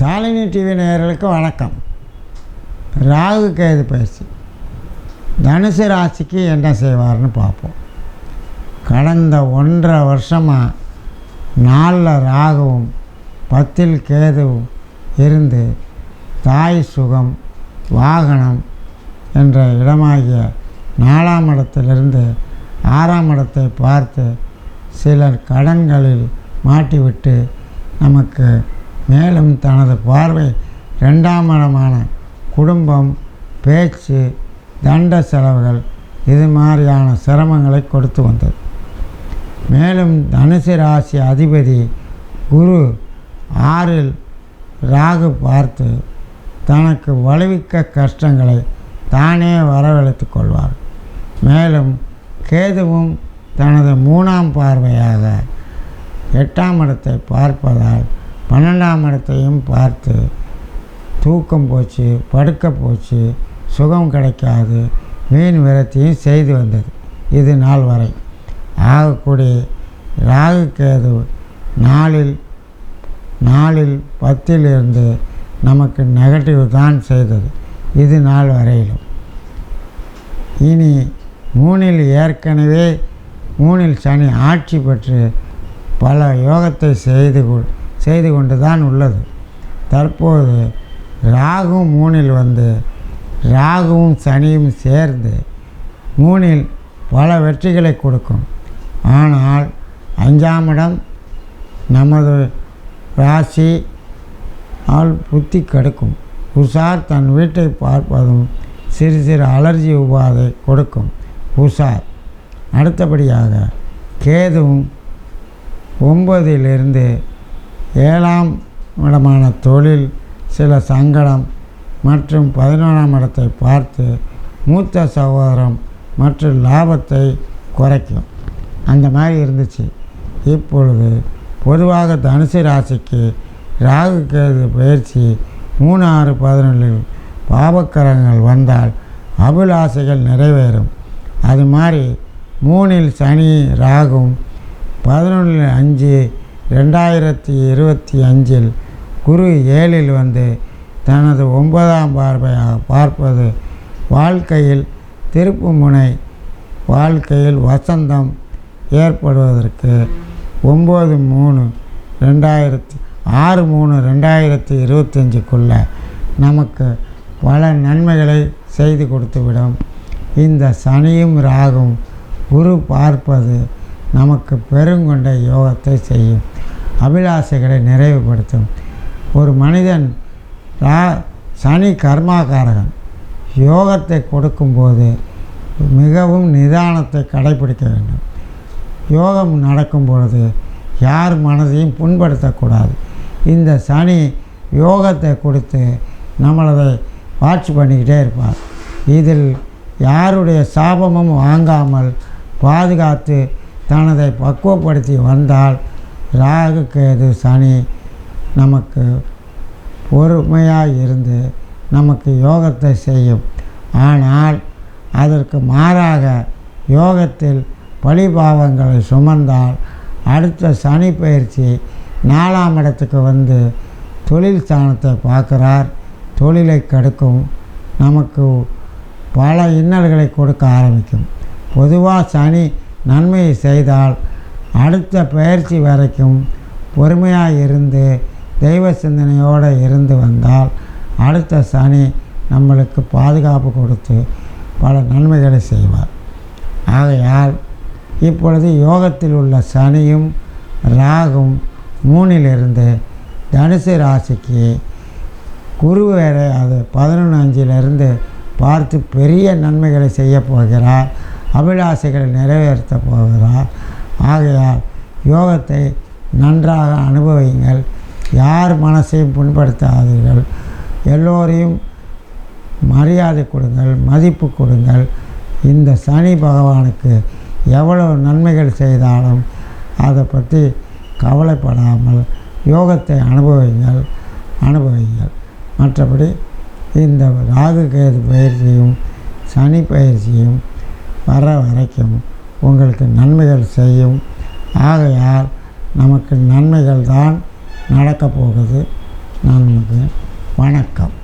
Shalini TV நேயர்களுக்கு வணக்கம். ராகு கேது பயிற்சி. தனுசு ராசிக்கு என்ன செய்வார்னு பார்ப்போம். கடந்த ஒன்றரை வருஷமாக நாலில் ராகுவும் பத்தில் கேதுவும் இருந்து தாய் சுகம் வாகனம் என்ற இடமாகிய நாலாம் இடத்திலிருந்து ஆறாம் இடத்தை பார்த்து சிலர் கடன்களில் மாட்டிவிட்டு நமக்கு மேலும் தனது பார்வை ரெண்டாம் இடமான குடும்பம் பேச்சு தண்ட செலவுகள் இது மாதிரியான சிரமங்களை கொடுத்து வந்தது. மேலும் தனுசு ராசி அதிபதி குரு ஆறில் ராகு பார்த்து தனக்கு வலுவிக்க கஷ்டங்களை தானே வரவழைத்து கொள்வார். மேலும் கேதுவும் தனது மூணாம் பார்வையாக எட்டாம் இடத்தை பார்ப்பதால் பன்னெண்டாம் இடத்தையும் பார்த்து தூக்கம் போச்சு படுக்க போச்சு சுகம் கிடைக்காது மீன் விரத்தியும் செய்து வந்தது. இது நாள் வரை. ஆகக்கூடிய ராகு கேது நாளில் நாளில் பத்தில் இருந்து நமக்கு நெகட்டிவ் தான் செய்தது. இது நாள் வரையிலும். இனி மூணில் ஏற்கனவே மூணில் சனி ஆட்சி பெற்று பல யோகத்தை செய்து செய்து கொண்டு தான் உள்ளது. தற்போது ராகும் மூணில் வந்து ராகுவும் சனியும் சேர்ந்து மூணில் பல வெற்றிகளை கொடுக்கும். ஆனால் அஞ்சாம் இடம் நமது ராசி ஆள் புத்தி கெடுக்கும். உஷார் தன் வீட்டை பார்ப்பதும் சிறு சிறு அலர்ஜி உபாதை கொடுக்கும். உஷார். அடுத்தபடியாக கேதுவும் ஒன்பதிலிருந்து ஏழாம் இடமான தொழில் சில சங்கடம் மற்றும் பதினோராம் இடத்தை பார்த்து மூத்த சகோதரம் மற்றும் லாபத்தை குறைக்கும். அந்த மாதிரி இருந்துச்சு. இப்பொழுது பொதுவாக தனுசு ராசிக்கு ராகு கேது பயிற்சி மூணு ஆறு பதினொன்றில் பாபக்கரங்கள் வந்தால் அபிலாசைகள் நிறைவேறும். அது மாதிரி மூணில் சனி ராகும் பதினொன்றில் அஞ்சு ரெண்டாயிரத்தி இருபத்தி அஞ்சில் குரு ஏழில் வந்து தனது ஒன்பதாம் பார்வையாக பார்ப்பது வாழ்க்கையில் திருப்பு முனை வாழ்க்கையில் வசந்தம் ஏற்படுவதற்கு. ஒம்பது மூணு ரெண்டாயிரத்தி ஆறு மூணு ரெண்டாயிரத்தி இருபத்தஞ்சுக்குள்ள நமக்கு பல நன்மைகளை செய்து கொடுத்துவிடும். இந்த சனியும் ராகும் குரு பார்ப்பது நமக்கு பெருங்கொண்ட யோகத்தை செய்யும். அபிலாசைகளை நிறைவுபடுத்தும். ஒரு மனிதன் ரா சனி கர்மாகாரகன் யோகத்தை கொடுக்கும்போது மிகவும் நிதானத்தை கடைபிடிக்க வேண்டும். யோகம் நடக்கும் பொழுது யார் மனதையும் புண்படுத்தக்கூடாது. இந்த சனி யோகத்தை கொடுத்து நம்மளதை வாட்ச் பண்ணிக்கிட்டே இருப்பார். இதில் யாருடைய சாபமும் வாங்காமல் பாதுகாத்து தனதை பக்குவப்படுத்தி வந்தால் ராகு கேது சனி நமக்கு பொறுமையாக இருந்து நமக்கு யோகத்தை செய்யும். ஆனால் அதற்கு மாறாக யோகத்தில் பழிபாவங்களை சுமந்தால் அடுத்த சனி பயிற்சி நாலாம் இடத்துக்கு வந்து தொழில் ஸ்தானத்தை பார்க்குறார். தொழிலை கெடுக்கும் நமக்கு பல இன்னல்களை கொடுக்க ஆரம்பிக்கும். பொதுவாக சனி நன்மையை செய்தால் அடுத்த பயிற்சி வரைக்கும் பொறுமையாக இருந்து தெய்வ சிந்தனையோடு இருந்து வந்தால் அடுத்த சனி நம்மளுக்கு பாதுகாப்பு கொடுத்து பல நன்மைகளை செய்வார். ஆகையால் இப்பொழுது யோகத்தில் உள்ள சனியும் ராகும் மூணிலிருந்து தனுசு ராசிக்கு குரு வேறு அது பதினொன்று அஞ்சிலிருந்து பார்த்து பெரிய நன்மைகளை செய்ய போகிறார். அபிலாசைகளை நிறைவேற்ற போகிறார் ஆகையால் யோகத்தை நன்றாக அனுபவியுங்கள். யார் மனசையும் புண்படுத்தாதீர்கள். எல்லோரையும் மரியாதை கொடுங்கள் மதிப்பு கொடுங்கள். இந்த சனி பகவானுக்கு எவ்வளவு நன்மைகள் செய்தாலும் அதை பற்றி கவலைப்படாமல் யோகத்தை அனுபவிங்கள் அனுபவிங்கள் மற்றபடி இந்த ராகு கேது பயிற்சியும் சனி பயிற்சியும் வர வரைக்கும் உங்களுக்கு நன்மைகள் செய்யும். ஆகையால் நமக்கு நன்மைகள் தான் நடக்கப் போகுது. நமக்கு வணக்கம்.